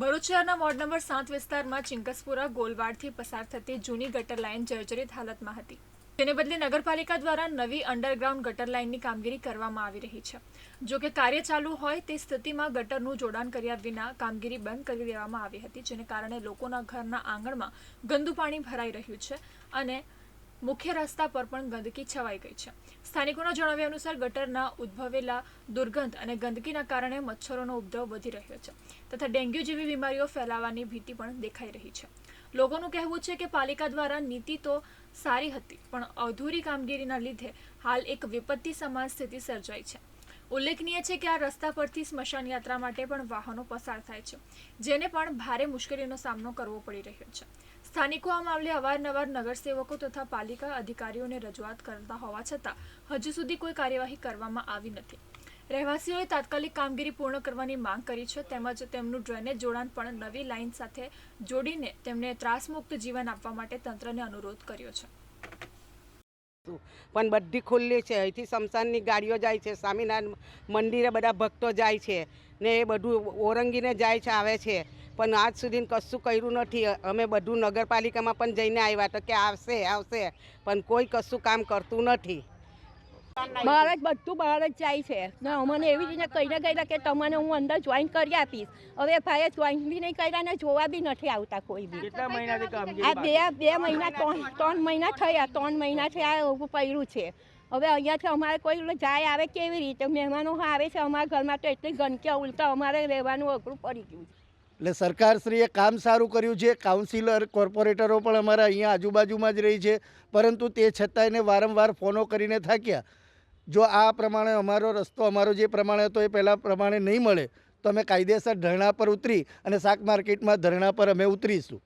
ભરૂચ શહેરના ward number સાત વિસ્તારમાં ચિંકસપુરા ગોલવાડથી પસાર થતી જૂની ગટર લાઇન જર્જરિત હાલતમાં હતી. તેને બદલે નગરપાલિકા દ્વારા નવી અંડરગ્રાઉન્ડ ગટર લાઇનની કામગીરી કરવામાં આવી રહી છે. જો કે કાર્ય ચાલુ હોય તે સ્થિતિમાં ગટરનું જોડાણ કર્યા વિના કામગીરી બંધ કરી દેવામાં આવી હતી, જેને કારણે લોકોના ઘરના આંગણમાં ગંદુ પાણી ભરાઈ રહ્યું છે અને મુખ્ય રસ્તા પર પણ ગંદકી છવાઈ ગઈ છે. સ્થાનિકોના જણાવ્યા અનુસાર ગટરના ઉદ્ભવેલા દુર્ગંધ અને ગંદકીના કારણે મચ્છરોનો ઉપદ્રવ વધી રહ્યો છે તથા ડેન્ગ્યુ જેવી બીમારીઓ ફેલાવાની ભીતિ પણ દેખાઈ રહી છે. લોકોનું કહેવું છે કે પાલિકા દ્વારા નીતિ તો સારી હતી, પણ અધૂરી કામગીરીના લીધે હાલ એક વિપત્તિ સમાન સ્થિતિ સર્જાઈ છે. ઉલ્લેખનીય છે કે આ રસ્તા પરથી સ્મશાન યાત્રા માટે પણ વાહનો પસાર થાય છે, જેને પણ ભારે મુશ્કેલીનો સામનો કરવો પડી રહ્યો છે. સ્થાનિકો આ મામલે અવારનવાર નગરસેવકો તથા પાલિકા અધિકારીઓને રજૂઆત કરતા હોવા છતાં હજુ સુધી કોઈ કાર્યવાહી કરવામાં આવી નથી. રહેવાસીઓએ તાત્કાલિક કામગીરી પૂર્ણ કરવાની માંગ કરી છે, તેમજ તેમનું ડ્રેનેજ જોડાણ પણ નવી લાઇન સાથે જોડીને તેમને ત્રાસમુક્ત જીવન આપવા માટે તંત્રને અનુરોધ કર્યો છે. પણ બધી ખુલ્લી છે. અહીંથી શમશાનની ગાડીઓ જાય છે. સ્વામિનારાયણ મંદિરે બધા ભક્તો જાય છે. ને એ બધું ઓરંગીને જાય છે, આવે છે. પણ આજ સુધી કશું કર્યું નથી. અમે બધું નગરપાલિકામાં પણ જઈને આવ્યા તો કે આવશે આવશે. પણ કોઈ કશું કામ કરતું નથી. બહાર જ બધું બહાર જ જાય છે. ને અમને એવી રીતે કહીને ગયેલા કે તમને હું અંદર જોઈન કરી આપીશ. હવે ભાઈએ જોઈન બી નહીં કર્યા ને જોવા બી નથી આવતા કોઈ બી. આ બે બે મહિના ત્રણ ત્રણ મહિના થયા ત્રણ મહિનાથી આ પહેર્યું છે. હવે અહીંયાથી અમારે કોઈ જાય આવે કેવી રીતે? મહેમાનો આવે છે અમારા ઘરમાં તો એટલી ગંદકી ઉલટા અમારે રહેવાનું અઘરું પડી ગયું છે. એટલે સરકારશ્રીએ કામ સારું કર્યું છે. કાઉન્સિલર કોર્પોરેટરો પણ અમારા અહીંયા આજુબાજુમાં જ રહી છે. પરંતુ તે છતાં એને વારંવાર ફોનો કરીને થાક્યા. જો આ પ્રમાણે અમારો રસ્તો, અમારો જે પ્રમાણે હતો એ પહેલાં પ્રમાણે નહીં મળે, તો અમે કાયદેસર ધરણા પર ઉતરી અને શાક માર્કેટમાં ધરણા પર અમે ઉતરીશું.